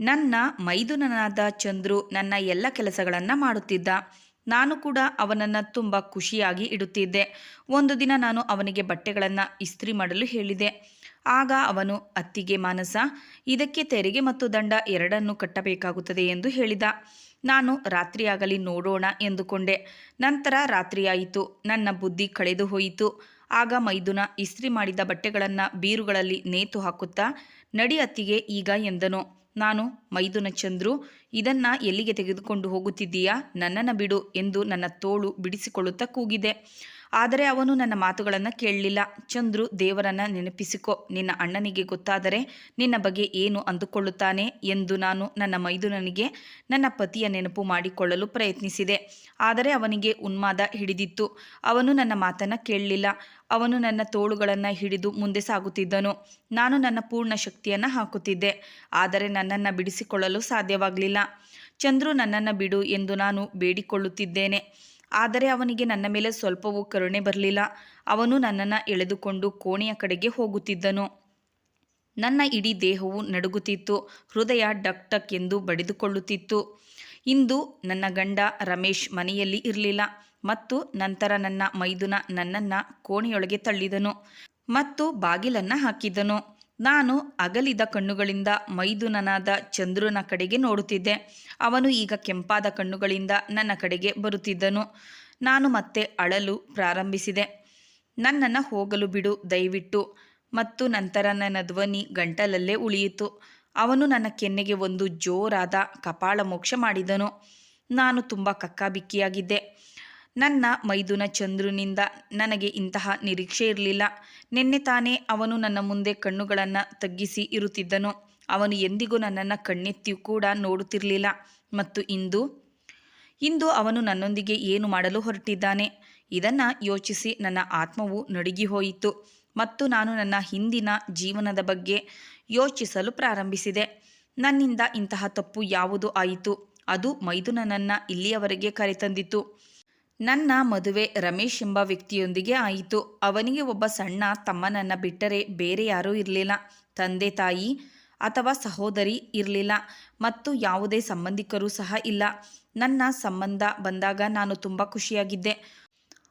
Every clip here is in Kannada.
ನನ್ನ ಮೈದುನನಾದ ಚಂದ್ರು ನನ್ನ ಎಲ್ಲ ಕೆಲಸಗಳನ್ನು ಮಾಡುತ್ತಿದ್ದ. ನಾನು ಕೂಡ ಅವನನ್ನು ತುಂಬ ಖುಷಿಯಾಗಿ ಇಡುತ್ತಿದ್ದೆ. ಒಂದು ದಿನ ನಾನು ಅವನಿಗೆ ಬಟ್ಟೆಗಳನ್ನು ಇಸ್ತ್ರಿ ಮಾಡಲು ಹೇಳಿದೆ. ಆಗ ಅವನು, ಅತ್ತಿಗೆ ಮಾನಸ, ಇದಕ್ಕೆ ತೆರಿಗೆ ಮತ್ತು ದಂಡ ಎರಡನ್ನು ಕಟ್ಟಬೇಕಾಗುತ್ತದೆ ಎಂದು ಹೇಳಿದ. ನಾನು ರಾತ್ರಿಯಾಗಲಿ ನೋಡೋಣ ಎಂದುಕೊಂಡೆ. ನಂತರ ರಾತ್ರಿಯಾಯಿತು. ನನ್ನ ಬುದ್ಧಿ ಕಳೆದು ಹೋಯಿತು. ಆಗ ಮೈದುನ ಇಸ್ತ್ರಿ ಮಾಡಿದ ಬಟ್ಟೆಗಳನ್ನು ಬೀರುಗಳಲ್ಲಿ ನೇತು ಹಾಕುತ್ತಾ, ನಡಿ ಅತ್ತಿಗೆ ಈಗ ಎಂದನು. ನಾನು ಮೈದುನ ಚಂದ್ರು ಇದನ್ನ ಎಲ್ಲಿಗೆ ತೆಗೆದುಕೊಂಡು ಹೋಗುತ್ತಿದ್ದೀಯಾ? ನನ್ನನ್ನು ಬಿಡು ಎಂದು ನನ್ನ ತೋಳು ಬಿಡಿಸಿಕೊಳ್ಳುತ್ತಾ ಕೂಗಿದೆ. ಆದರೆ ಅವನು ನನ್ನ ಮಾತುಗಳನ್ನು ಕೇಳಲಿಲ್ಲ. ಚಂದ್ರು, ದೇವರನ್ನ ನೆನಪಿಸಿಕೊ. ನಿನ್ನ ಅಣ್ಣನಿಗೆ ಗೊತ್ತಾದರೆ ನಿನ್ನ ಬಗ್ಗೆ ಏನು ಅಂದುಕೊಳ್ಳುತ್ತಾನೆ ಎಂದು ನಾನು ನನ್ನ ಮೈದುನನಿಗೆ, ನನ್ನ ಪತಿಯ ನೆನಪು ಮಾಡಿಕೊಳ್ಳಲು ಪ್ರಯತ್ನಿಸಿದೆ. ಆದರೆ ಅವನಿಗೆ ಉನ್ಮಾದ ಹಿಡಿದಿತ್ತು. ಅವನು ನನ್ನ ಮಾತನ್ನು ಕೇಳಲಿಲ್ಲ. ಅವನು ನನ್ನ ತೋಳುಗಳನ್ನು ಹಿಡಿದು ಮುಂದೆ ಸಾಗುತ್ತಿದ್ದನು. ನಾನು ನನ್ನ ಪೂರ್ಣ ಶಕ್ತಿಯನ್ನು ಹಾಕುತ್ತಿದ್ದೆ. ಆದರೆ ನನ್ನನ್ನು ಬಿಡಿಸಿಕೊಳ್ಳಲು ಸಾಧ್ಯವಾಗಲಿಲ್ಲ. ಚಂದ್ರು, ನನ್ನನ್ನು ಬಿಡು ಎಂದು ನಾನು ಬೇಡಿಕೊಳ್ಳುತ್ತಿದ್ದೇನೆ. ಆದರೆ ಅವನಿಗೆ ನನ್ನ ಮೇಲೆ ಸ್ವಲ್ಪವೂ ಕರುಣೆ ಬರಲಿಲ್ಲ. ಅವನು ನನ್ನನ್ನು ಎಳೆದುಕೊಂಡು ಕೋಣೆಯ ಕಡೆಗೆ ಹೋಗುತ್ತಿದ್ದನು. ನನ್ನ ಇಡೀ ದೇಹವು ನಡುಗುತ್ತಿತ್ತು. ಹೃದಯ ಡಕ್ ಟಕ್ ಎಂದು ಬಡಿದುಕೊಳ್ಳುತ್ತಿತ್ತು. ಇಂದು ನನ್ನ ಗಂಡ ರಮೇಶ್ ಮನೆಯಲ್ಲಿ ಇರಲಿಲ್ಲ ಮತ್ತು ನಂತರ ನನ್ನ ಮೈದುನ ನನ್ನನ್ನು ಕೋಣೆಯೊಳಗೆ ತಳ್ಳಿದನು ಮತ್ತು ಬಾಗಿಲನ್ನು ಹಾಕಿದನು ನಾನು ಅಗಲಿದ ಕಣ್ಣುಗಳಿಂದ ಮೈದುನನಾದ ಚಂದ್ರನ ಕಡೆಗೆ ನೋಡುತ್ತಿದ್ದೆ. ಅವನು ಈಗ ಕೆಂಪಾದ ಕಣ್ಣುಗಳಿಂದ ನನ್ನ ಕಡೆಗೆ ಬರುತ್ತಿದ್ದನು. ನಾನು ಮತ್ತೆ ಅಳಲು ಪ್ರಾರಂಭಿಸಿದೆ. ನನ್ನನ್ನು ಹೋಗಲು ಬಿಡು, ದಯವಿಟ್ಟು. ಮತ್ತು ನಂತರ ನನ್ನ ಧ್ವನಿ ಗಂಟಲಲ್ಲೇ ಉಳಿಯಿತು. ಅವನು ನನ್ನ ಕೆನ್ನೆಗೆ ಒಂದು ಜೋರಾದ ಕಪಾಳ ಮೋಕ್ಷ ಮಾಡಿದನು. ನಾನು ತುಂಬ ಕಕ್ಕಾಬಿಕ್ಕಿಯಾಗಿದ್ದೆ. ನನ್ನ ಮೈದುನ ಚಂದ್ರುನಿಂದ ನನಗೆ ಇಂತಹ ನಿರೀಕ್ಷೆ ಇರಲಿಲ್ಲ. ನಿನ್ನೆ ತಾನೇ ಅವನು ನನ್ನ ಮುಂದೆ ಕಣ್ಣುಗಳನ್ನು ತಗ್ಗಿಸಿ ಇರುತ್ತಿದ್ದನು. ಅವನು ಎಂದಿಗೂ ನನ್ನನ್ನು ಕಣ್ಣೆತ್ತಿ ಕೂಡ ನೋಡುತ್ತಿರಲಿಲ್ಲ. ಮತ್ತು ಇಂದು? ಇಂದು ಅವನು ನನ್ನೊಂದಿಗೆ ಏನು ಮಾಡಲು ಹೊರಟಿದ್ದಾನೆ? ಇದನ್ನು ಯೋಚಿಸಿ ನನ್ನ ಆತ್ಮವು ನಡುಗಿ ಹೋಯಿತು. ಮತ್ತು ನಾನು ನನ್ನ ಹಿಂದಿನ ಜೀವನದ ಬಗ್ಗೆ ಯೋಚಿಸಲು ಪ್ರಾರಂಭಿಸಿದೆ. ನನ್ನಿಂದ ಇಂತಹ ತಪ್ಪು ಯಾವುದು ಆಯಿತು? ಅದು ಮೈದುನನನ್ನು ಇಲ್ಲಿಯವರೆಗೆ ಕರೆತಂದಿತು. ನನ್ನ ಮದುವೆ ರಮೇಶ್ ಎಂಬ ವ್ಯಕ್ತಿಯೊಂದಿಗೆ ಆಯಿತು. ಅವನಿಗೆ ಒಬ್ಬ ಸಣ್ಣ ತಮ್ಮನನ್ನು ಬಿಟ್ಟರೆ ಬೇರೆ ಯಾರೂ ಇರಲಿಲ್ಲ. ತಂದೆ ತಾಯಿ ಅಥವಾ ಸಹೋದರಿ ಇರಲಿಲ್ಲ. ಮತ್ತು ಯಾವುದೇ ಸಂಬಂಧಿಕರು ಸಹ ಇಲ್ಲ. ನನ್ನ ಸಂಬಂಧ ಬಂದಾಗ ನಾನು ತುಂಬ ಖುಷಿಯಾಗಿದ್ದೆ.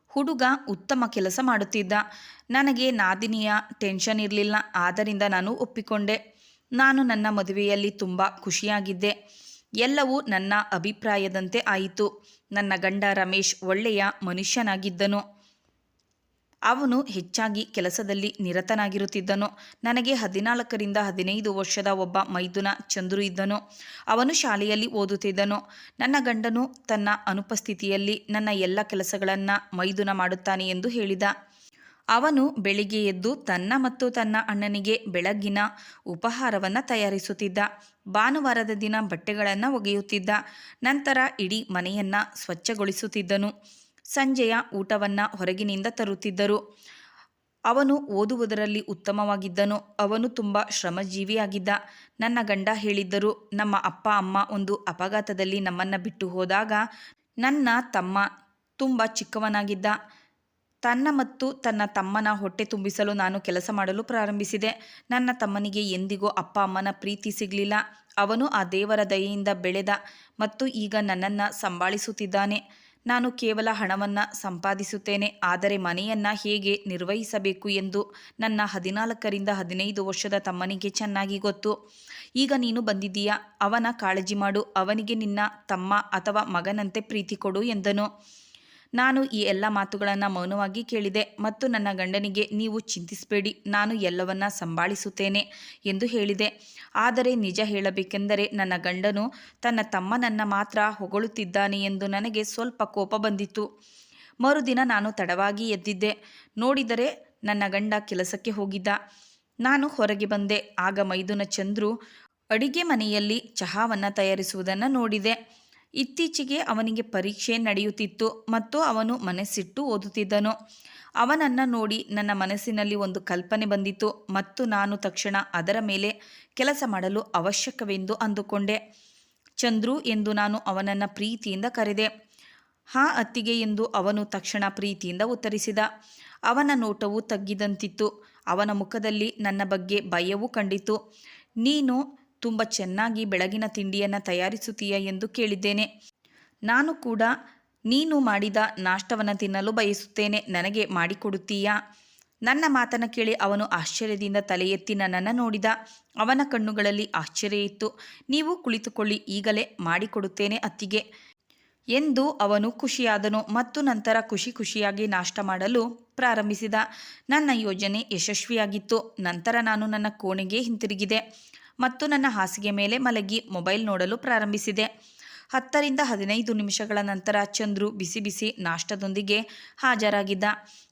ಹುಡುಗ ಉತ್ತಮ ಕೆಲಸ ಮಾಡುತ್ತಿದ್ದ. ನನಗೆ ನಾದಿನಿಯ ಟೆನ್ಷನ್ ಇರಲಿಲ್ಲ. ಆದ್ದರಿಂದ ನಾನು ಒಪ್ಪಿಕೊಂಡೆ. ನಾನು ನನ್ನ ಮದುವೆಯಲ್ಲಿ ತುಂಬ ಖುಷಿಯಾಗಿದ್ದೆ. ಎಲ್ಲವೂ ನನ್ನ ಅಭಿಪ್ರಾಯದಂತೆ ಆಯಿತು. ನನ್ನ ಗಂಡ ರಮೇಶ್ ಒಳ್ಳೆಯ ಮನುಷ್ಯನಾಗಿದ್ದನು. ಅವನು ಹೆಚ್ಚಾಗಿ ಕೆಲಸದಲ್ಲಿ ನಿರತನಾಗಿರುತ್ತಿದ್ದನು. ನನಗೆ ಹದಿನಾಲ್ಕರಿಂದ ಹದಿನೈದು ವರ್ಷದ ಒಬ್ಬ ಮೈದುನ ಚಂದ್ರು ಇದ್ದನು. ಅವನು ಶಾಲೆಯಲ್ಲಿ ಓದುತ್ತಿದ್ದನು. ನನ್ನ ಗಂಡನು ತನ್ನ ಅನುಪಸ್ಥಿತಿಯಲ್ಲಿ ನನ್ನ ಎಲ್ಲ ಕೆಲಸಗಳನ್ನು ಮೈದುನ ಮಾಡುತ್ತಾನೆ ಎಂದು ಹೇಳಿದ. ಅವನು ಬೆಳಿಗ್ಗೆ ಎದ್ದು ತನ್ನ ಮತ್ತು ತನ್ನ ಅಣ್ಣನಿಗೆ ಬೆಳಗ್ಗಿನ ಉಪಹಾರವನ್ನು ತಯಾರಿಸುತ್ತಿದ್ದ. ಭಾನುವಾರದ ದಿನ ಬಟ್ಟೆಗಳನ್ನು ಒಗೆಯುತ್ತಿದ್ದ ನಂತರ ಇಡೀ ಮನೆಯನ್ನು ಸ್ವಚ್ಛಗೊಳಿಸುತ್ತಿದ್ದನು. ಸಂಜೆಯ ಊಟವನ್ನು ಹೊರಗಿನಿಂದ ತರುತ್ತಿದ್ದರು. ಅವನು ಓದುವುದರಲ್ಲಿ ಉತ್ತಮವಾಗಿದ್ದನು. ಅವನು ತುಂಬ ಶ್ರಮಜೀವಿಯಾಗಿದ್ದ. ನನ್ನ ಗಂಡ ಹೇಳಿದ್ದರು, ನಮ್ಮ ಅಪ್ಪ, ಅಮ್ಮ ಒಂದು ಅಪಘಾತದಲ್ಲಿ ನಮ್ಮನ್ನು ಬಿಟ್ಟು ಹೋದಾಗ ನನ್ನ ತಮ್ಮ ತುಂಬ ಚಿಕ್ಕವನಾಗಿದ್ದ. ತನ್ನ ಮತ್ತು ತನ್ನ ತಮ್ಮನ ಹೊಟ್ಟೆ ತುಂಬಿಸಲು ನಾನು ಕೆಲಸ ಮಾಡಲು ಪ್ರಾರಂಭಿಸಿದೆ. ನನ್ನ ತಮ್ಮನಿಗೆ ಎಂದಿಗೂ ಅಪ್ಪ, ಅಮ್ಮನ ಪ್ರೀತಿ ಸಿಗಲಿಲ್ಲ. ಅವನು ಆ ದೇವರ ದಯೆಯಿಂದ ಬೆಳೆದ ಮತ್ತು ಈಗ ನನ್ನನ್ನು ಸಂಭಾಳಿಸುತ್ತಿದ್ದಾನೆ. ನಾನು ಕೇವಲ ಹಣವನ್ನು ಸಂಪಾದಿಸುತ್ತೇನೆ, ಆದರೆ ಮನೆಯನ್ನು ಹೇಗೆ ನಿರ್ವಹಿಸಬೇಕು ಎಂದು ನನ್ನ ಹದಿನಾಲ್ಕರಿಂದ ಹದಿನೈದು ವರ್ಷದ ತಮ್ಮನಿಗೆ ಚೆನ್ನಾಗಿ ಗೊತ್ತು. ಈಗ ನೀನು ಬಂದಿದ್ದೀಯಾ? ಅವನ ಕಾಳಜಿ ಮಾಡು, ಅವನಿಗೆ ನಿನ್ನ ತಮ್ಮ ಅಥವಾ ಮಗನಂತೆ ಪ್ರೀತಿ ಕೊಡು ಎಂದನು. ನಾನು ಈ ಎಲ್ಲ ಮಾತುಗಳನ್ನು ಮೌನವಾಗಿ ಕೇಳಿದೆ ಮತ್ತು ನನ್ನ ಗಂಡನಿಗೆ ನೀವು ಚಿಂತಿಸಬೇಡಿ, ನಾನು ಎಲ್ಲವನ್ನ ಸಂಭಾಳಿಸುತ್ತೇನೆ ಎಂದು ಹೇಳಿದೆ. ಆದರೆ ನಿಜ ಹೇಳಬೇಕೆಂದರೆ ನನ್ನ ಗಂಡನು ತನ್ನ ತಮ್ಮನನ್ನು ಮಾತ್ರ ಹೊಗಳುತ್ತಿದ್ದಾನೆ ಎಂದು ನನಗೆ ಸ್ವಲ್ಪ ಕೋಪ ಬಂದಿತ್ತು. ಮರುದಿನ ನಾನು ತಡವಾಗಿ ಎದ್ದಿದ್ದೆ. ನೋಡಿದರೆ ನನ್ನ ಗಂಡ ಕೆಲಸಕ್ಕೆ ಹೋಗಿದ್ದ. ನಾನು ಹೊರಗೆ ಬಂದೆ. ಆಗ ಮೈದುನ ಚಂದ್ರು ಅಡಿಗೆ ಮನೆಯಲ್ಲಿ ಚಹಾವನ್ನು ತಯಾರಿಸುವುದನ್ನು ನೋಡಿದೆ. ಇತ್ತೀಚೆಗೆ ಅವನಿಗೆ ಪರೀಕ್ಷೆ ನಡೆಯುತ್ತಿತ್ತು ಮತ್ತು ಅವನು ಮನಸ್ಸಿಟ್ಟು ಓದುತ್ತಿದ್ದನು. ಅವನನ್ನು ನೋಡಿ ನನ್ನ ಮನಸ್ಸಿನಲ್ಲಿ ಒಂದು ಕಲ್ಪನೆ ಬಂದಿತು ಮತ್ತು ನಾನು ತಕ್ಷಣ ಅದರ ಮೇಲೆ ಕೆಲಸ ಮಾಡಲು ಅವಶ್ಯಕವೆಂದು ಅಂದುಕೊಂಡೆ. ಚಂದ್ರು ಎಂದು ನಾನು ಅವನನ್ನು ಪ್ರೀತಿಯಿಂದ ಕರೆದೆ. ಹಾ, ಅತ್ತಿಗೆ ಎಂದು ಅವನು ತಕ್ಷಣ ಪ್ರೀತಿಯಿಂದ ಉತ್ತರಿಸಿದ. ಅವನ ನೋಟವು ತಗ್ಗಿದಂತಿತ್ತು. ಅವನ ಮುಖದಲ್ಲಿ ನನ್ನ ಬಗ್ಗೆ ಭಯವೂ ಕಂಡಿತು ನೀನು ತುಂಬ ಚೆನ್ನಾಗಿ ಬೆಳಗಿನ ತಿಂಡಿಯನ್ನು ತಯಾರಿಸುತ್ತೀಯ ಎಂದು ಕೇಳಿದ್ದೇನೆ. ನಾನು ಕೂಡ ನೀನು ಮಾಡಿದ ನಾಷ್ಟವನ್ನು ತಿನ್ನಲು ಬಯಸುತ್ತೇನೆ. ನನಗೆ ಮಾಡಿಕೊಡುತ್ತೀಯಾ? ನನ್ನ ಮಾತನ್ನು ಕೇಳಿ ಅವನು ಆಶ್ಚರ್ಯದಿಂದ ತಲೆ ಎತ್ತಿ ನನ್ನನ್ನು ನೋಡಿದ. ಅವನ ಕಣ್ಣುಗಳಲ್ಲಿ ಆಶ್ಚರ್ಯ ಇತ್ತು. ನೀವು ಕುಳಿತುಕೊಳ್ಳಿ, ಈಗಲೇ ಮಾಡಿಕೊಡುತ್ತೇನೆ ಅತ್ತಿಗೆ ಎಂದು ಅವನು ಖುಷಿಯಾದನು ಮತ್ತು ನಂತರ ಖುಷಿ ಖುಷಿಯಾಗಿ ನಾಷ್ಟ ಮಾಡಲು ಪ್ರಾರಂಭಿಸಿದ. ನನ್ನ ಯೋಜನೆ ಯಶಸ್ವಿಯಾಗಿತ್ತು. ನಂತರ ನಾನು ನನ್ನ ಕೋಣೆಗೆ ಹಿಂತಿರುಗಿದೆ. ಮತ್ತು ನನ್ನ ಹಾಸಿಗೆ ಮೇಲೆ ಮಲಗಿ ಮೊಬೈಲ್ ನೋಡಲು ಪ್ರಾರಂಭಿಸಿದೆ. ಹತ್ತರಿಂದ ಹದಿನೈದು ನಿಮಿಷಗಳ ನಂತರ ಚಂದ್ರು ಬಿಸಿ ಬಿಸಿ ನಾಷ್ಟದೊಂದಿಗೆ ಹಾಜರಾಗಿದ್ದ.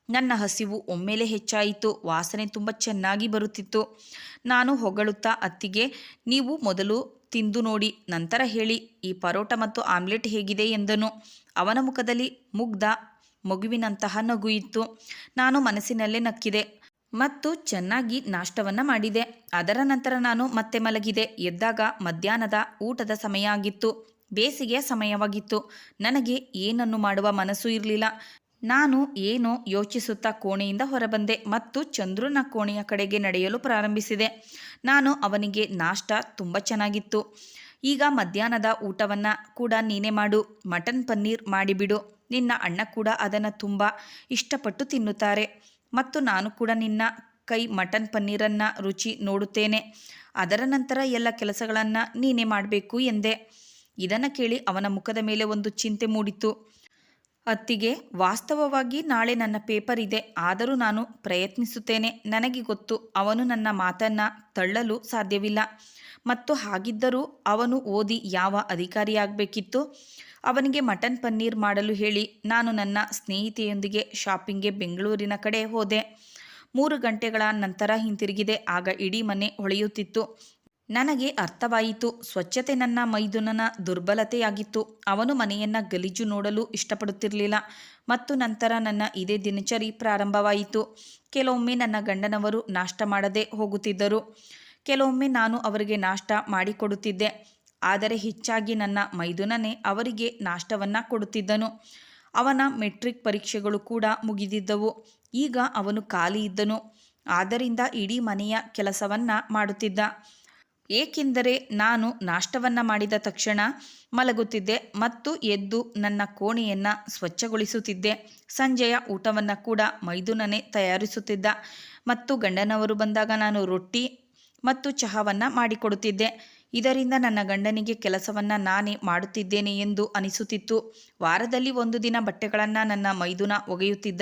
ನನ್ನ ಹಸಿವು ಒಮ್ಮೆಲೆ ಹೆಚ್ಚಾಯಿತು. ವಾಸನೆ ತುಂಬ ಚೆನ್ನಾಗಿ ಬರುತ್ತಿತ್ತು. ನಾನು ಹೊಗಳುತ್ತಾ ಅತ್ತಿಗೆ, ನೀವು ಮೊದಲು ತಿಂದು ನೋಡಿ, ನಂತರ ಹೇಳಿ. ಈ ಪರೋಟ ಮತ್ತು ಆಮ್ಲೆಟ್ ಹೇಗಿದೆ? ಎಂದನು. ಅವನ ಮುಖದಲ್ಲಿ ಮುಗ್ಧ ಮಗುವಿನಂತಹ ನಗು ಇತ್ತು ನಾನು ಮನಸ್ಸಿನಲ್ಲೇ ನಕ್ಕಿದೆ. ಮತ್ತು ಚೆನ್ನಾಗಿ ನಾಷ್ಟವನ್ನು ಮಾಡಿದೆ. ಅದರ ನಂತರ ನಾನು ಮತ್ತೆ ಮಲಗಿದೆ. ಎದ್ದಾಗ ಮಧ್ಯಾಹ್ನದ ಊಟದ ಸಮಯ ಆಗಿತ್ತು. ಬೇಸಿಗೆಯ ಸಮಯವಾಗಿತ್ತು. ನನಗೆ ಏನನ್ನು ಮಾಡುವ ಮನಸ್ಸು ಇರಲಿಲ್ಲ. ನಾನು ಏನೋ ಯೋಚಿಸುತ್ತಾ ಕೋಣೆಯಿಂದ ಹೊರಬಂದೆ ಮತ್ತು ಚಂದ್ರನ ಕೋಣೆಯ ಕಡೆಗೆ ನಡೆಯಲು ಪ್ರಾರಂಭಿಸಿದೆ. ನಾನು ಅವನಿಗೆ ನಾಷ್ಟ ತುಂಬ ಚೆನ್ನಾಗಿತ್ತು. ಈಗ ಮಧ್ಯಾಹ್ನದ ಊಟವನ್ನು ಕೂಡ ನೀನೇ ಮಾಡು. ಮಟನ್ ಪನ್ನೀರ್ ಮಾಡಿಬಿಡು. ನಿನ್ನ ಅಣ್ಣ ಕೂಡ ಅದನ್ನು ತುಂಬ ಇಷ್ಟಪಟ್ಟು ತಿನ್ನುತ್ತಾರೆ. ಮತ್ತು ನಾನು ಕೂಡ ನಿನ್ನ ಕೈ ಮಟನ್ ಪನ್ನೀರನ್ನು ರುಚಿ ನೋಡುತ್ತೇನೆ. ಅದರ ನಂತರ ಎಲ್ಲ ಕೆಲಸಗಳನ್ನು ನೀನೇ ಮಾಡಬೇಕು ಎಂದೆ. ಇದನ್ನು ಕೇಳಿ ಅವನ ಮುಖದ ಮೇಲೆ ಒಂದು ಚಿಂತೆ ಮೂಡಿತು. ಅತ್ತಿಗೆ, ವಾಸ್ತವವಾಗಿ ನಾಳೆ ನನ್ನ ಪೇಪರ್ ಇದೆ, ಆದರೂ ನಾನು ಪ್ರಯತ್ನಿಸುತ್ತೇನೆ, ನನಗೆ ಗೊತ್ತು ಅವನು ನನ್ನ ಮಾತನ್ನು ತಳ್ಳಲು ಸಾಧ್ಯವಿಲ್ಲ. ಮತ್ತು ಹಾಗಿದ್ದರೂ ಅವನು ಓದಿ ಯಾವ ಅಧಿಕಾರಿಯಾಗಬೇಕಿತ್ತು? ಅವನಿಗೆ ಮಟನ್ ಪನ್ನೀರ್ ಮಾಡಲು ಹೇಳಿ, ನಾನು ನನ್ನ ಸ್ನೇಹಿತೆಯೊಂದಿಗೆ ಶಾಪಿಂಗ್ಗೆ ಬೆಂಗಳೂರಿನ ಕಡೆ ಹೋದೆ. ಮೂರು ಗಂಟೆಗಳ ನಂತರ ಹಿಂತಿರುಗಿದೆ, ಆಗ ಇಡೀ ಮನೆ ಹೊಳೆಯುತ್ತಿತ್ತು. ನನಗೆ ಅರ್ಥವಾಯಿತು. ಸ್ವಚ್ಛತೆ ನನ್ನ ಮೈದುನನ ದುರ್ಬಲತೆಯಾಗಿತ್ತು. ಅವನು ಮನೆಯನ್ನು ಗಲೀಜು ನೋಡಲು ಇಷ್ಟಪಡುತ್ತಿರಲಿಲ್ಲ. ಮತ್ತು ನಂತರ ನನ್ನ ಇದೇ ದಿನಚರಿ ಪ್ರಾರಂಭವಾಯಿತು. ಕೆಲವೊಮ್ಮೆ ನನ್ನ ಗಂಡನವರು ನಾಷ್ಟ ಮಾಡದೆ ಹೋಗುತ್ತಿದ್ದರು. ಕೆಲವೊಮ್ಮೆ ನಾನು ಅವರಿಗೆ ನಾಷ್ಟ ಮಾಡಿಕೊಡುತ್ತಿದ್ದೆ. ಆದರೆ ಹೆಚ್ಚಾಗಿ ನನ್ನ ಮೈದುನನೇ ಅವರಿಗೆ ನಾಷ್ಟವನ್ನು ಕೊಡುತ್ತಿದ್ದನು. ಅವನ ಮೆಟ್ರಿಕ್ ಪರೀಕ್ಷೆಗಳು ಕೂಡ ಮುಗಿದಿದ್ದವು. ಈಗ ಅವನು ಖಾಲಿ ಇದ್ದನು. ಆದ್ದರಿಂದ ಇಡೀ ಮನೆಯ ಕೆಲಸವನ್ನು ಮಾಡುತ್ತಿದ್ದ. ಏಕೆಂದರೆ ನಾನು ನಾಷ್ಟವನ್ನು ಮಾಡಿದ ತಕ್ಷಣ ಮಲಗುತ್ತಿದ್ದೆ ಮತ್ತು ಎದ್ದು ನನ್ನ ಕೋಣೆಯನ್ನು ಸ್ವಚ್ಛಗೊಳಿಸುತ್ತಿದ್ದೆ. ಸಂಜೆಯ ಊಟವನ್ನು ಕೂಡ ಮೈದುನನೇ ತಯಾರಿಸುತ್ತಿದ್ದ. ಮತ್ತು ಗಂಡನವರು ಬಂದಾಗ ನಾನು ರೊಟ್ಟಿ ಮತ್ತು ಚಹಾವನ್ನು ಮಾಡಿಕೊಡುತ್ತಿದ್ದೆ. ಇದರಿಂದ ನನ್ನ ಗಂಡನಿಗೆ ಕೆಲಸವನ್ನು ನಾನೇ ಮಾಡುತ್ತಿದ್ದೇನೆ ಎಂದು ಅನಿಸುತ್ತಿತ್ತು. ವಾರದಲ್ಲಿ ಒಂದು ದಿನ ಬಟ್ಟೆಗಳನ್ನು ನನ್ನ ಮೈದುನ ಒಗೆಯುತ್ತಿದ್ದ.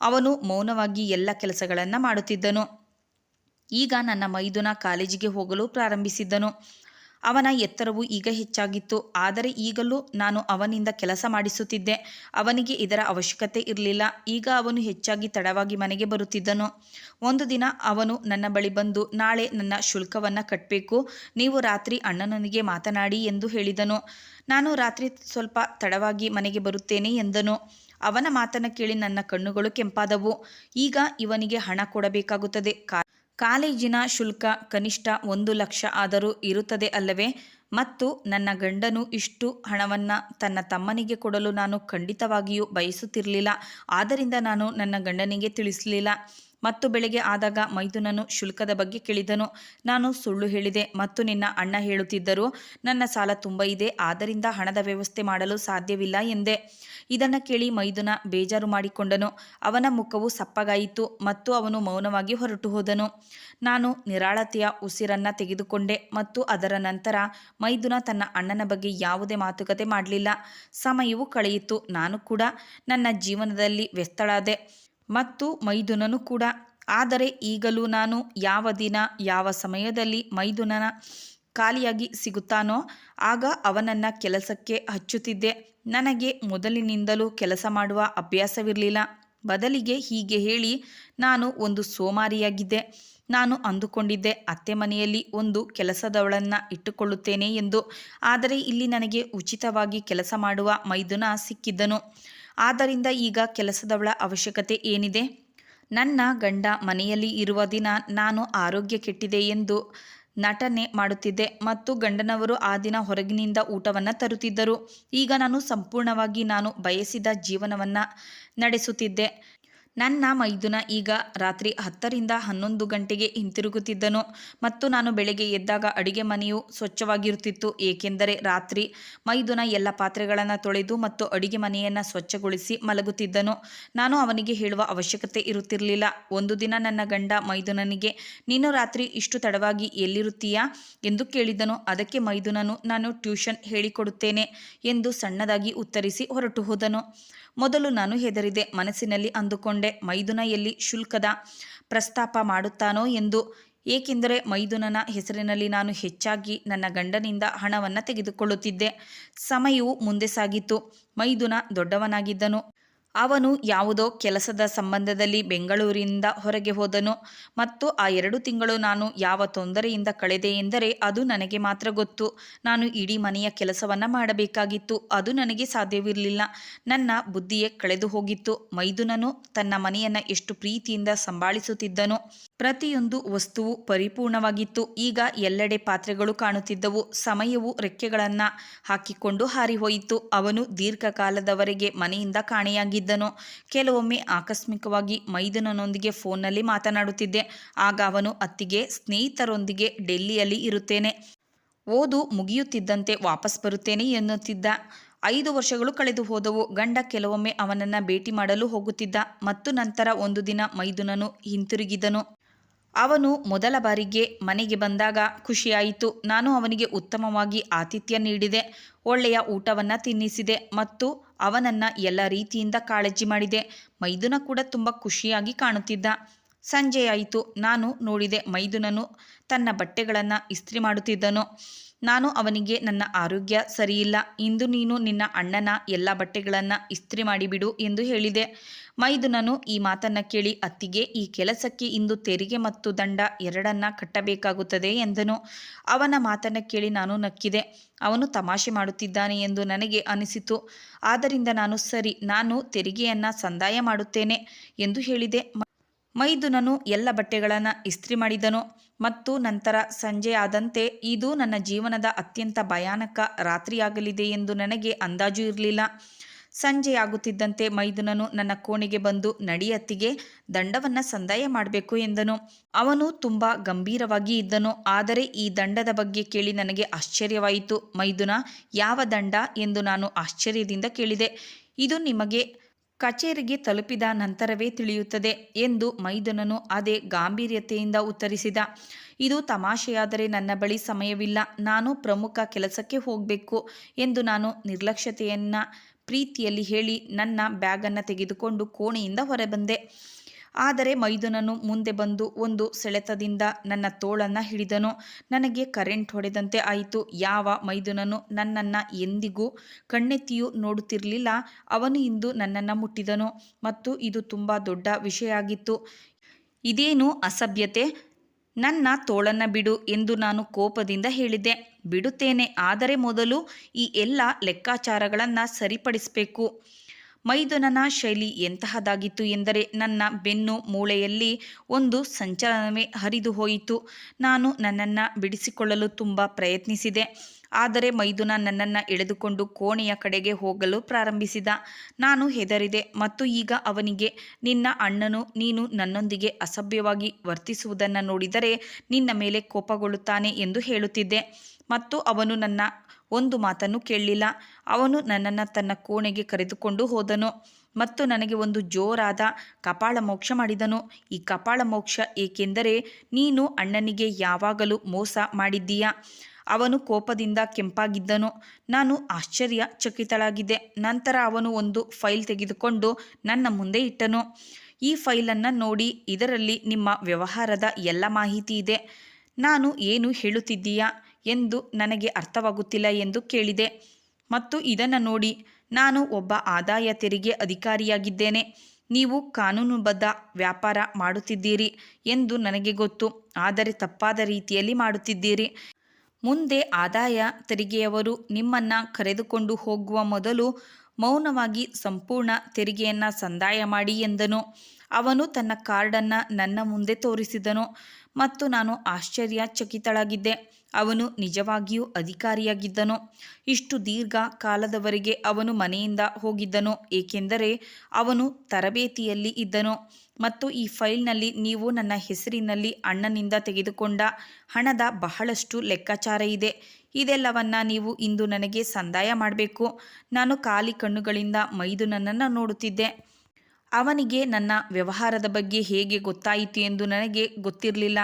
ಅವನು ಮೌನವಾಗಿ ಎಲ್ಲ ಕೆಲಸಗಳನ್ನು ಮಾಡುತ್ತಿದ್ದನು. ಈಗ ನನ್ನ ಮೈದುನ ಕಾಲೇಜಿಗೆ ಹೋಗಲು ಪ್ರಾರಂಭಿಸಿದ್ದನು. ಅವನ ಎತ್ತರವು ಈಗ ಹೆಚ್ಚಾಗಿತ್ತು. ಆದರೆ ಈಗಲೂ ನಾನು ಅವನಿಂದ ಕೆಲಸ ಮಾಡಿಸುತ್ತಿದ್ದೆ. ಅವನಿಗೆ ಇದರ ಅವಶ್ಯಕತೆ ಇರಲಿಲ್ಲ. ಈಗ ಅವನು ಹೆಚ್ಚಾಗಿ ತಡವಾಗಿ ಮನೆಗೆ ಬರುತ್ತಿದ್ದನು. ಒಂದು ದಿನ ಅವನು ನನ್ನ ಬಳಿ ಬಂದು, ನಾಳೆ ನನ್ನ ಶುಲ್ಕವನ್ನು ಕಟ್ಟಬೇಕು ನೀವು ರಾತ್ರಿ ಅಣ್ಣನೊಂದಿಗೆ ಮಾತನಾಡಿ ಎಂದು ಹೇಳಿದನು. ನಾನು ರಾತ್ರಿ ಸ್ವಲ್ಪ ತಡವಾಗಿ ಮನೆಗೆ ಬರುತ್ತೇನೆ ಎಂದನು. ಅವನ ಮಾತನ್ನು ಕೇಳಿ ನನ್ನ ಕಣ್ಣುಗಳು ಕೆಂಪಾದವು. ಈಗ ಇವನಿಗೆ ಹಣ ಕೊಡಬೇಕಾಗುತ್ತದೆ. ಕಾಲೇಜಿನ ಶುಲ್ಕ ಕನಿಷ್ಠ ಒಂದು ಲಕ್ಷ ಆದರೂ ಇರುತ್ತದೆ ಅಲ್ಲವೇ? ಮತ್ತು ನನ್ನ ಗಂಡನು ಇಷ್ಟು ಹಣವನ್ನು ತನ್ನ ತಮ್ಮನಿಗೆ ಕೊಡಲು ನಾನು ಖಂಡಿತವಾಗಿಯೂ ಬಯಸುತ್ತಿರಲಿಲ್ಲ. ಆದ್ದರಿಂದ ನಾನು ನನ್ನ ಗಂಡನಿಗೆ ತಿಳಿಸಲಿಲ್ಲ. ಮತ್ತು ಬೆಳಗ್ಗೆ ಆದಾಗ ಮೈದುನನು ಶುಲ್ಕದ ಬಗ್ಗೆ ಕೇಳಿದನು. ನಾನು ಸುಳ್ಳು ಹೇಳಿದೆ ಮತ್ತು ನಿನ್ನ ಅಣ್ಣ ಹೇಳುತ್ತಿದ್ದರು, ನನ್ನ ಸಾಲ ತುಂಬ ಇದೆ, ಆದ್ದರಿಂದ ಹಣದ ವ್ಯವಸ್ಥೆ ಮಾಡಲು ಸಾಧ್ಯವಿಲ್ಲ ಎಂದೆ. ಇದನ್ನು ಕೇಳಿ ಮೈದುನ ಬೇಜಾರು ಮಾಡಿಕೊಂಡನು. ಅವನ ಮುಖವು ಸಪ್ಪಗಾಯಿತು ಮತ್ತು ಅವನು ಮೌನವಾಗಿ ಹೊರಟು ಹೋದನು. ನಾನು ನಿರಾಳತೆಯ ಉಸಿರನ್ನು ತೆಗೆದುಕೊಂಡೆ ಮತ್ತು ಅದರ ನಂತರ ಮೈದುನ ತನ್ನ ಅಣ್ಣನ ಬಗ್ಗೆ ಯಾವುದೇ ಮಾತುಕತೆ ಮಾಡಲಿಲ್ಲ. ಸಮಯವು ಕಳೆಯಿತು, ನಾನು ಕೂಡ ನನ್ನ ಜೀವನದಲ್ಲಿ ವ್ಯಸ್ತಳಾದೆ. ಮತ್ತು ಮೈದುನನು ಕೂಡ. ಆದರೆ ಈಗಲೂ ನಾನು ಯಾವ ದಿನ, ಯಾವ ಸಮಯದಲ್ಲಿ ಮೈದುನನ ಖಾಲಿಯಾಗಿ ಸಿಗುತ್ತಾನೋ, ಆಗ ಅವನನ್ನು ಕೆಲಸಕ್ಕೆ ಹಚ್ಚುತ್ತಿದ್ದೆ. ನನಗೆ ಮೊದಲಿನಿಂದಲೂ ಕೆಲಸ ಮಾಡುವ ಅಭ್ಯಾಸವಿರಲಿಲ್ಲ. ಬದಲಿಗೆ ಹೀಗೆ ಹೇಳಿ ನಾನು ಒಂದು ಸೋಮಾರಿಯಾಗಿದ್ದೆ. ನಾನು ಅಂದುಕೊಂಡಿದ್ದೆ, ಅತ್ತೆ ಮನೆಯಲ್ಲಿ ಒಂದು ಕೆಲಸದವಳನ್ನು ಇಟ್ಟುಕೊಳ್ಳುತ್ತೇನೆ ಎಂದು. ಆದರೆ ಇಲ್ಲಿ ನನಗೆ ಉಚಿತವಾಗಿ ಕೆಲಸ ಮಾಡುವ ಮೈದುನ ಸಿಕ್ಕಿದ್ದನು. ಆದ್ದರಿಂದ ಈಗ ಕೆಲಸದವಳ ಅವಶ್ಯಕತೆ ಏನಿದೆ? ನನ್ನ ಗಂಡ ಮನೆಯಲ್ಲಿ ಇರುವ ದಿನ ನಾನು ಆರೋಗ್ಯ ಕೆಟ್ಟಿದೆ ಎಂದು ನಟನೆ ಮಾಡುತ್ತಿದ್ದೆ ಮತ್ತು ಗಂಡನವರು ಆ ದಿನ ಹೊರಗಿನಿಂದ ಊಟವನ್ನು ತರುತ್ತಿದ್ದರು. ಈಗ ನಾನು ಸಂಪೂರ್ಣವಾಗಿ ನಾನು ಬಯಸಿದ ಜೀವನವನ್ನು ನಡೆಸುತ್ತಿದ್ದೆ. ನನ್ನ ಮೈದುನ ಈಗ ರಾತ್ರಿ ಹತ್ತರಿಂದ ಹನ್ನೊಂದು ಗಂಟೆಗೆ ಹಿಂತಿರುಗುತ್ತಿದ್ದನು. ಮತ್ತು ನಾನು ಬೆಳಗ್ಗೆ ಎದ್ದಾಗ ಅಡಿಗೆ ಮನೆಯು ಸ್ವಚ್ಛವಾಗಿರುತ್ತಿತ್ತು. ಏಕೆಂದರೆ ರಾತ್ರಿ ಮೈದುನ ಎಲ್ಲ ಪಾತ್ರೆಗಳನ್ನು ತೊಳೆದು ಮತ್ತು ಅಡಿಗೆ ಮನೆಯನ್ನು ಸ್ವಚ್ಛಗೊಳಿಸಿ ಮಲಗುತ್ತಿದ್ದನು. ನಾನು ಅವನಿಗೆ ಹೇಳುವ ಅವಶ್ಯಕತೆ ಇರುತ್ತಿರಲಿಲ್ಲ. ಒಂದು ದಿನ ನನ್ನ ಗಂಡ ಮೈದುನನಿಗೆ, ನೀನು ರಾತ್ರಿ ಇಷ್ಟು ತಡವಾಗಿ ಎಲ್ಲಿರುತ್ತೀಯಾ? ಎಂದು ಕೇಳಿದನು. ಅದಕ್ಕೆ ಮೈದುನನು, ನಾನು ಟ್ಯೂಷನ್ ಹೇಳಿಕೊಡುತ್ತೇನೆ ಎಂದು ಸಣ್ಣದಾಗಿ ಉತ್ತರಿಸಿ ಹೊರಟು ಹೋದನು. ಮೊದಲು ನಾನು ಹೆದರಿದೆ. ಮನಸ್ಸಿನಲ್ಲಿ ಅಂದುಕೊಂಡೆ ಮೈದುನ ಎಲ್ಲಿ ಶುಲ್ಕದ ಪ್ರಸ್ತಾಪ ಮಾಡುತ್ತಾನೋ ಎಂದು. ಏಕೆಂದರೆ ಮೈದುನನ ಹೆಸರಿನಲ್ಲಿ ನಾನು ಹೆಚ್ಚಾಗಿ ನನ್ನ ಗಂಡನಿಂದ ಹಣವನ್ನು ತೆಗೆದುಕೊಳ್ಳುತ್ತಿದ್ದೆ. ಸಮಯವು ಮುಂದೆ ಸಾಗಿತು. ಮೈದುನ ದೊಡ್ಡವನಾಗಿದ್ದನು. ಅವನು ಯಾವುದೋ ಕೆಲಸದ ಸಂಬಂಧದಲ್ಲಿ ಬೆಂಗಳೂರಿನಿಂದ ಹೊರಗೆ ಹೋದನು. ಮತ್ತು ಆ ಎರಡು ತಿಂಗಳು ನಾನು ಯಾವ ತೊಂದರೆಯಿಂದ ಕಳೆದೆ ಎಂದರೆ ಅದು ನನಗೆ ಮಾತ್ರ ಗೊತ್ತು. ನಾನು ಇಡೀ ಮನೆಯ ಕೆಲಸವನ್ನು ಮಾಡಬೇಕಾಗಿತ್ತು. ಅದು ನನಗೆ ಸಾಧ್ಯವಿರಲಿಲ್ಲ. ನನ್ನ ಬುದ್ಧಿಯೇ ಕಳೆದು ಹೋಗಿತ್ತು. ಮೈದುನನು ತನ್ನ ಮನೆಯನ್ನು ಎಷ್ಟು ಪ್ರೀತಿಯಿಂದ ಸಂಭಾಳಿಸುತ್ತಿದ್ದನು, ಪ್ರತಿಯೊಂದು ವಸ್ತುವು ಪರಿಪೂರ್ಣವಾಗಿತ್ತು. ಈಗ ಎಲ್ಲೆಡೆ ಪಾತ್ರೆಗಳು ಕಾಣುತ್ತಿದ್ದವು. ಸಮಯವು ರೆಕ್ಕೆಗಳನ್ನು ಹಾಕಿಕೊಂಡು ಹಾರಿಹೋಯಿತು. ಅವನು ದೀರ್ಘಕಾಲದವರೆಗೆ ಮನೆಯಿಂದ ಕಾಣೆಯಾಗಿದ್ದನು ಕೆಲವೊಮ್ಮೆ ಆಕಸ್ಮಿಕವಾಗಿ ಮೈದುನನೊಂದಿಗೆ ಫೋನ್ನಲ್ಲಿ ಮಾತನಾಡುತ್ತಿದ್ದೆ. ಆಗ ಅವನು ಅತ್ತಿಗೆ, ಸ್ನೇಹಿತರೊಂದಿಗೆ ಡೆಲ್ಲಿಯಲ್ಲಿ ಇರುತ್ತೇನೆ. ಓದು ಮುಗಿಯುತ್ತಿದ್ದಂತೆ ವಾಪಸ್ ಬರುತ್ತೇನೆ ಎನ್ನುತ್ತಿದ್ದ. ಐದು ವರ್ಷಗಳು ಕಳೆದು ಹೋದವು. ಗಂಡ ಕೆಲವೊಮ್ಮೆ ಅವನನ್ನು ಭೇಟಿ ಮಾಡಲು ಹೋಗುತ್ತಿದ್ದ. ಮತ್ತು ನಂತರ ಒಂದು ದಿನ ಮೈದುನನು ಹಿಂತಿರುಗಿದನು. ಅವನು ಮೊದಲ ಬಾರಿಗೆ ಮನೆಗೆ ಬಂದಾಗ ಖುಷಿಯಾಯಿತು. ನಾನು ಅವನಿಗೆ ಉತ್ತಮವಾಗಿ ಆತಿಥ್ಯ ನೀಡಿದೆ. ಒಳ್ಳೆಯ ಊಟವನ್ನು ತಿನ್ನಿಸಿದೆ. ಮತ್ತು ಅವನನ್ನು ಎಲ್ಲ ರೀತಿಯಿಂದ ಕಾಳಜಿ ಮಾಡಿದೆ. ಮೈದುನ ಕೂಡ ತುಂಬ ಖುಷಿಯಾಗಿ ಕಾಣುತ್ತಿದ್ದ. ಸಂಜೆಯಾಯಿತು ನಾನು ನೋಡಿದೆ ಮೈದುನನು ತನ್ನ ಬಟ್ಟೆಗಳನ್ನು ಇಸ್ತ್ರಿ ಮಾಡುತ್ತಿದ್ದನು. ನಾನು ಅವನಿಗೆ, ನನ್ನ ಆರೋಗ್ಯ ಸರಿಯಿಲ್ಲ. ಇಂದು ನೀನು ನಿನ್ನ ಅಣ್ಣನ ಎಲ್ಲ ಬಟ್ಟೆಗಳನ್ನು ಇಸ್ತ್ರಿ ಮಾಡಿಬಿಡು ಎಂದು ಹೇಳಿದೆ. ಮೈದುನನು ಈ ಮಾತನ್ನು ಕೇಳಿ, ಅತ್ತಿಗೆ, ಈ ಕೆಲಸಕ್ಕೆ ಇಂದು ತೆರಿಗೆ ಮತ್ತು ದಂಡ ಎರಡನ್ನ ಕಟ್ಟಬೇಕಾಗುತ್ತದೆ ಎಂದನು. ಅವನ ಮಾತನ್ನು ಕೇಳಿ ನಾನು ನಕ್ಕಿದೆ. ಅವನು ತಮಾಷೆ ಮಾಡುತ್ತಿದ್ದಾನೆ ಎಂದು ನನಗೆ ಅನಿಸಿತು. ಆದ್ದರಿಂದ ನಾನು, ಸರಿ, ನಾನು ತೆರಿಗೆಯನ್ನು ಸಂದಾಯ ಮಾಡುತ್ತೇನೆ ಎಂದು ಹೇಳಿದೆ. ಮೈದುನನು ಎಲ್ಲ ಬಟ್ಟೆಗಳನ್ನು ಇಸ್ತ್ರಿ ಮಾಡಿದನು ಮತ್ತು ನಂತರ ಸಂಜೆಯಾದಂತೆ ಇದು ನನ್ನ ಜೀವನದ ಅತ್ಯಂತ ಭಯಾನಕ ರಾತ್ರಿಯಾಗಲಿದೆ ಎಂದು ನನಗೆ ಅಂದಾಜು ಇರಲಿಲ್ಲ. ಸಂಜೆಯಾಗುತ್ತಿದ್ದಂತೆ ಮೈದುನನು ನನ್ನ ಕೋಣೆಗೆ ಬಂದು ನಡಿಯತ್ತಿಗೆ ದಂಡವನ್ನು ಸಂದಾಯ ಮಾಡಬೇಕು ಎಂದನು. ಅವನು ತುಂಬ ಗಂಭೀರವಾಗಿ ಇದ್ದನು. ಆದರೆ ಈ ದಂಡದ ಬಗ್ಗೆ ಕೇಳಿ ನನಗೆ ಆಶ್ಚರ್ಯವಾಯಿತು. ಮೈದುನ, ಯಾವ ದಂಡ ಎಂದು ನಾನು ಆಶ್ಚರ್ಯದಿಂದ ಕೇಳಿದೆ. ಇದು ನಿಮಗೆ ಕಚೇರಿಗೆ ತಲುಪಿದ ನಂತರವೇ ತಿಳಿಯುತ್ತದೆ ಎಂದು ಮೈದನನು ಅದೇ ಗಾಂಭೀರ್ಯತೆಯಿಂದ ಉತ್ತರಿಸಿದ. ಇದು ತಮಾಷೆಯಾದರೆ ನನ್ನ ಬಳಿ ಸಮಯವಿಲ್ಲ. ನಾನು ಪ್ರಮುಖ ಕೆಲಸಕ್ಕೆ ಹೋಗಬೇಕು ಎಂದು ನಾನು ನಿರ್ಲಕ್ಷ್ಯತೆಯನ್ನು ಪ್ರೀತಿಯಲ್ಲಿ ಹೇಳಿ ನನ್ನ ಬ್ಯಾಗನ್ನು ತೆಗೆದುಕೊಂಡು ಕೋಣೆಯಿಂದ ಹೊರಬಂದೆ. ಆದರೆ ಮೈದುನನು ಮುಂದೆ ಬಂದು ಒಂದು ಸೆಳೆತದಿಂದ ನನ್ನ ತೋಳನ್ನು ಹಿಡಿದನು. ನನಗೆ ಕರೆಂಟ್ ಹೊಡೆದಂತೆ ಆಯಿತು. ಯಾವ ಮೈದುನನು ನನ್ನನ್ನು ಎಂದಿಗೂ ಕಣ್ಣೆತ್ತಿಯೂ ನೋಡುತ್ತಿರಲಿಲ್ಲ. ಅವನು ಇಂದು ನನ್ನನ್ನು ಮುಟ್ಟಿದನು ಮತ್ತು ಇದು ತುಂಬ ದೊಡ್ಡ ವಿಷಯ ಆಗಿತ್ತು ಇದೇನು ಅಸಭ್ಯತೆ? ನನ್ನ ತೋಳನ್ನು ಬಿಡು ಎಂದು ನಾನು ಕೋಪದಿಂದ ಹೇಳಿದೆ ಬಿಡುತ್ತೇನೆ. ಆದರೆ ಮೊದಲು ಈ ಎಲ್ಲ ಲೆಕ್ಕಾಚಾರಗಳನ್ನು ಸರಿಪಡಿಸಬೇಕು. ಮೈದುನನ ಶೈಲಿ ಎಂತಹದಾಗಿತ್ತು ಎಂದರೆ ನನ್ನ ಬೆನ್ನು ಮೂಳೆಯಲ್ಲಿ ಒಂದು ಸಂಚಲನವೇ ಹರಿದು ಹೋಯಿತು. ನಾನು ನನ್ನನ್ನು ಬಿಡಿಸಿಕೊಳ್ಳಲು ತುಂಬ ಪ್ರಯತ್ನಿಸಿದೆ. ಆದರೆ ಮೈದುನ ನನ್ನನ್ನು ಎಳೆದುಕೊಂಡು ಕೋಣೆಯ ಕಡೆಗೆ ಹೋಗಲು ಪ್ರಾರಂಭಿಸಿದ. ನಾನು ಹೆದರಿದೆ ಮತ್ತು ಈಗ ಅವನಿಗೆ, ನಿನ್ನ ಅಣ್ಣನು ನೀನು ನನ್ನೊಂದಿಗೆ ಅಸಭ್ಯವಾಗಿ ವರ್ತಿಸುವುದನ್ನು ನೋಡಿದರೆ ನಿನ್ನ ಮೇಲೆ ಕೋಪಗೊಳ್ಳುತ್ತಾನೆ ಎಂದು ಹೇಳುತ್ತಿದ್ದೆ. ಮತ್ತು ಅವನು ನನ್ನ ಒಂದು ಮಾತನ್ನು ಕೇಳಲಿಲ್ಲ. ಅವನು ನನ್ನನ್ನು ತನ್ನ ಕೋಣೆಗೆ ಕರೆದುಕೊಂಡು ಹೋದನು. ಮತ್ತು ನನಗೆ ಒಂದು ಜೋರಾದ ಕಪಾಳ ಮೋಕ್ಷ ಮಾಡಿದನು. ಈ ಕಪಾಳ ಮೋಕ್ಷ ಏಕೆಂದರೆ ನೀನು ಅಣ್ಣನಿಗೆ ಯಾವಾಗಲೂ ಮೋಸ ಮಾಡಿದ್ದೀಯಾ? ಅವನು ಕೋಪದಿಂದ ಕೆಂಪಾಗಿದ್ದನು. ನಾನು ಆಶ್ಚರ್ಯ ಚಕಿತಳಾಗಿದ್ದೆ ನಂತರ ಅವನು ಒಂದು ಫೈಲ್ ತೆಗೆದುಕೊಂಡು ನನ್ನ ಮುಂದೆ ಇಟ್ಟನು. ಈ ಫೈಲನ್ನು ನೋಡಿ ಇದರಲ್ಲಿ ನಿಮ್ಮ ವ್ಯವಹಾರದ ಎಲ್ಲ ಮಾಹಿತಿ ಇದೆ. ನಾನು ಏನು ಹೇಳುತ್ತಿದ್ದೀಯಾ? ಎಂದು ನನಗೆ ಅರ್ಥವಾಗುತ್ತಿಲ್ಲ ಎಂದು ಕೇಳಿದೆ. ಮತ್ತು ಇದನ್ನು ನೋಡಿ ನಾನು ಒಬ್ಬ ಆದಾಯ ತೆರಿಗೆ ಅಧಿಕಾರಿಯಾಗಿದ್ದೇನೆ. ನೀವು ಕಾನೂನುಬದ್ಧ ವ್ಯಾಪಾರ ಮಾಡುತ್ತಿದ್ದೀರಿ ಎಂದು ನನಗೆ ಗೊತ್ತು. ಆದರೆ ತಪ್ಪಾದ ರೀತಿಯಲ್ಲಿ ಮಾಡುತ್ತಿದ್ದೀರಿ. ಮುಂದೆ ಆದಾಯ ತೆರಿಗೆಯವರು ನಿಮ್ಮನ್ನು ಕರೆದುಕೊಂಡು ಹೋಗುವ ಮೊದಲು ಮೌನವಾಗಿ ಸಂಪೂರ್ಣ ತೆರಿಗೆಯನ್ನು ಸಂದಾಯ ಮಾಡಿ ಎಂದನು. ಅವನು ತನ್ನ ಕಾರ್ಡನ್ನು ನನ್ನ ಮುಂದೆ ತೋರಿಸಿದನು. ಮತ್ತು ನಾನು ಆಶ್ಚರ್ಯಚಕಿತಳಾಗಿದ್ದೆ. ಅವನು ನಿಜವಾಗಿಯೂ ಅಧಿಕಾರಿಯಾಗಿದ್ದನು. ಇಷ್ಟು ದೀರ್ಘ ಕಾಲದವರೆಗೆ ಅವನು ಮನೆಯಿಂದ ಹೋಗಿದ್ದನು, ಏಕೆಂದರೆ ಅವನು ತರಬೇತಿಯಲ್ಲಿ ಇದ್ದನು. ಮತ್ತು ಈ ಫೈಲ್ನಲ್ಲಿ ನೀವು ನನ್ನ ಹೆಸರಿನಲ್ಲಿ ಅಣ್ಣನಿಂದ ತೆಗೆದುಕೊಂಡ ಹಣದ ಬಹಳಷ್ಟು ಲೆಕ್ಕಾಚಾರ ಇದೆ. ಇದೆಲ್ಲವನ್ನ ನೀವು ಇಂದು ನನಗೆ ಸಂದಾಯ ಮಾಡಬೇಕು. ನಾನು ಖಾಲಿ ಕಣ್ಣುಗಳಿಂದ ಮೈದು ನನ್ನನ್ನು ನೋಡುತ್ತಿದ್ದೆ. ಅವನಿಗೆ ನನ್ನ ವ್ಯವಹಾರದ ಬಗ್ಗೆ ಹೇಗೆ ಗೊತ್ತಾಯಿತು ಎಂದು ನನಗೆ ಗೊತ್ತಿರಲಿಲ್ಲ.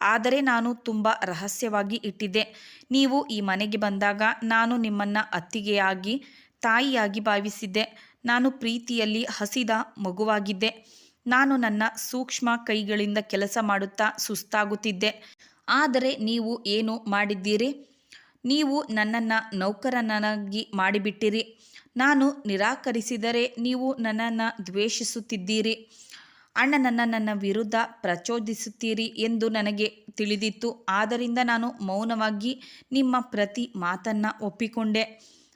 ಆದರೆ ನಾನು ತುಂಬ ರಹಸ್ಯವಾಗಿ ಇಟ್ಟಿದ್ದೆ. ನೀವು ಈ ಮನೆಗೆ ಬಂದಾಗ ನಾನು ನಿಮ್ಮನ್ನು ಅತ್ತಿಗೆಯಾಗಿ, ತಾಯಿಯಾಗಿ ಭಾವಿಸಿದ್ದೆ. ನಾನು ಪ್ರೀತಿಯಲ್ಲಿ ಹಸಿದ ಮಗುವಾಗಿದ್ದೆ. ನಾನು ನನ್ನ ಸೂಕ್ಷ್ಮ ಕೈಗಳಿಂದ ಕೆಲಸ ಮಾಡುತ್ತಾ ಸುಸ್ತಾಗುತ್ತಿದ್ದೆ. ಆದರೆ ನೀವು ಏನು ಮಾಡಿದ್ದೀರಿ? ನೀವು ನನ್ನನ್ನು ನೌಕರನಾಗಿ ಮಾಡಿಬಿಟ್ಟಿರಿ. ನಾನು ನಿರಾಕರಿಸಿದರೆ ನೀವು ನನ್ನನ್ನು ದ್ವೇಷಿಸುತ್ತಿದ್ದೀರಿ. ಅಣ್ಣನನ್ನು ನನ್ನ ವಿರುದ್ಧ ಪ್ರಚೋದಿಸುತ್ತೀರಿ ಎಂದು ನನಗೆ ತಿಳಿದಿತ್ತು. ಆದ್ದರಿಂದ ನಾನು ಮೌನವಾಗಿ ನಿಮ್ಮ ಪ್ರತಿ ಮಾತನ್ನು ಒಪ್ಪಿಕೊಂಡೆ.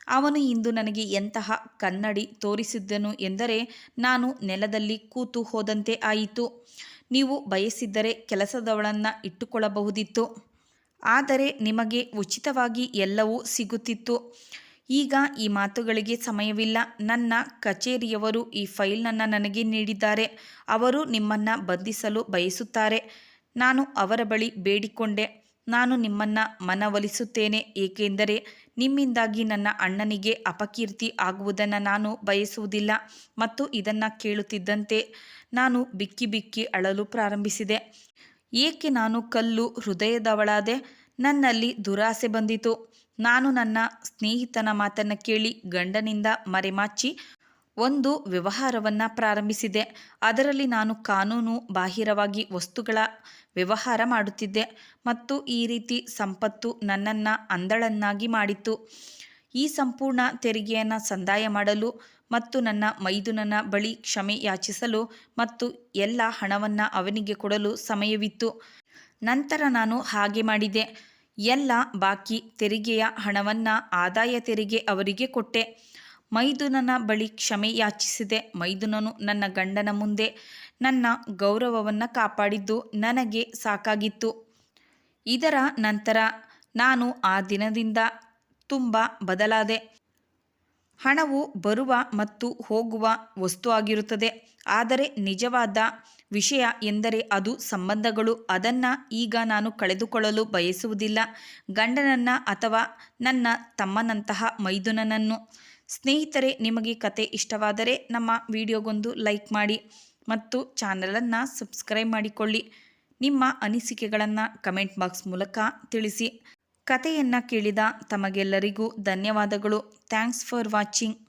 ಅವನು ಇಂದು ನನಗೆ ಎಂತಹ ಕನ್ನಡಿ ತೋರಿಸಿದ್ದನು ಎಂದರೆ ನಾನು ನೆಲದಲ್ಲಿ ಕೂತು ಹೋದಂತೆ ಆಯಿತು. ನೀವು ಬಯಸಿದ್ದರೆ ಕೆಲಸದವಳನ್ನು ಇಟ್ಟುಕೊಳ್ಳಬಹುದಿತ್ತು. ಆದರೆ ನಿಮಗೆ ಉಚಿತವಾಗಿ ಎಲ್ಲವೂ ಸಿಗುತ್ತಿತ್ತು. ಈಗ ಈ ಮಾತುಗಳಿಗೆ ಸಮಯವಿಲ್ಲ. ನನ್ನ ಕಚೇರಿಯವರು ಈ ಫೈಲ್ನನ್ನು ನನಗೆ ನೀಡಿದ್ದಾರೆ. ಅವರು ನಿಮ್ಮನ್ನು ಬಂಧಿಸಲು ಬಯಸುತ್ತಾರೆ. ನಾನು ಅವರ ಬಳಿ ಬೇಡಿಕೊಂಡೆ. ನಾನು ನಿಮ್ಮನ್ನು ಮನವೊಲಿಸುತ್ತೇನೆ. ಏಕೆಂದರೆ ನಿಮ್ಮಿಂದಾಗಿ ನನ್ನ ಅಣ್ಣನಿಗೆ ಅಪಕೀರ್ತಿ ಆಗುವುದನ್ನು ನಾನು ಬಯಸುವುದಿಲ್ಲ ಮತ್ತು ಇದನ್ನು ಕೇಳುತ್ತಿದ್ದಂತೆ ನಾನು ಬಿಕ್ಕಿ ಬಿಕ್ಕಿ ಅಳಲು ಪ್ರಾರಂಭಿಸಿದೆ. ಏಕೆ ನಾನು ಕಲ್ಲು ಹೃದಯದವಳಾದೆ? ನನ್ನಲ್ಲಿ ದುರಾಸೆ ಬಂದಿತು. ನಾನು ನನ್ನ ಸ್ನೇಹಿತನ ಮಾತನ್ನು ಕೇಳಿ ಗಂಡನಿಂದ ಮರೆಮಾಚಿ ಒಂದು ವ್ಯವಹಾರವನ್ನು ಪ್ರಾರಂಭಿಸಿದೆ. ಅದರಲ್ಲಿ ನಾನು ಕಾನೂನು ಬಾಹಿರವಾಗಿ ವಸ್ತುಗಳ ವ್ಯವಹಾರ ಮಾಡುತ್ತಿದ್ದೆ ಮತ್ತು ಈ ರೀತಿ ಸಂಪತ್ತು ನನ್ನನ್ನು ಅಂದಳನ್ನಾಗಿ ಮಾಡಿತ್ತು. ಈ ಸಂಪೂರ್ಣ ತೆರಿಗೆಯನ್ನು ಸಂದಾಯ ಮಾಡಲು ಮತ್ತು ನನ್ನ ಮೈದುನನ ಬಳಿ ಕ್ಷಮೆ ಯಾಚಿಸಲು ಮತ್ತು ಎಲ್ಲ ಹಣವನ್ನು ಅವನಿಗೆ ಕೊಡಲು ಸಮಯವಿತ್ತು. ನಂತರ ನಾನು ಹಾಗೆ ಮಾಡಿದೆ. ಎಲ್ಲ ಬಾಕಿ ತೆರಿಗೆಯ ಹಣವನ್ನು ಆದಾಯ ತೆರಿಗೆ ಅವರಿಗೆ ಕೊಟ್ಟೆ. ಮೈದುನನ ಬಳಿ ಕ್ಷಮೆ ಯಾಚಿಸಿದೆ. ಮೈದುನನು ನನ್ನ ಗಂಡನ ಮುಂದೆ ನನ್ನ ಗೌರವವನ್ನು ಕಾಪಾಡಿದ್ದು ನನಗೆ ಸಾಕಾಗಿತ್ತು. ಇದರ ನಂತರ ನಾನು ಆ ದಿನದಿಂದ ತುಂಬ ಬದಲಾದೆ. ಹಣವು ಬರುವ ಮತ್ತು ಹೋಗುವ ವಸ್ತು ಆಗಿರುತ್ತದೆ. ಆದರೆ ನಿಜವಾದ ವಿಷಯ ಎಂದರೆ ಅದು ಸಂಬಂಧಗಳು. ಅದನ್ನು ಈಗ ನಾನು ಕಳೆದುಕೊಳ್ಳಲು ಬಯಸುವುದಿಲ್ಲ. ಗಂಡನನ್ನು ಅಥವಾ ನನ್ನ ತಮ್ಮನಂತಹ ಮೈದುನನನ್ನು. ಸ್ನೇಹಿತರೆ, ನಿಮಗೆ ಕತೆ ಇಷ್ಟವಾದರೆ ನಮ್ಮ ವಿಡಿಯೋಗೊಂದು ಲೈಕ್ ಮಾಡಿ ಮತ್ತು ಚಾನಲನ್ನು ಸಬ್ಸ್ಕ್ರೈಬ್ ಮಾಡಿಕೊಳ್ಳಿ. ನಿಮ್ಮ ಅನಿಸಿಕೆಗಳನ್ನು ಕಮೆಂಟ್ ಬಾಕ್ಸ್ ಮೂಲಕ ತಿಳಿಸಿ. ಕತೆಯನ್ನು ಕೇಳಿದ ತಮಗೆಲ್ಲರಿಗೂ ಧನ್ಯವಾದಗಳು. Thanks for watching.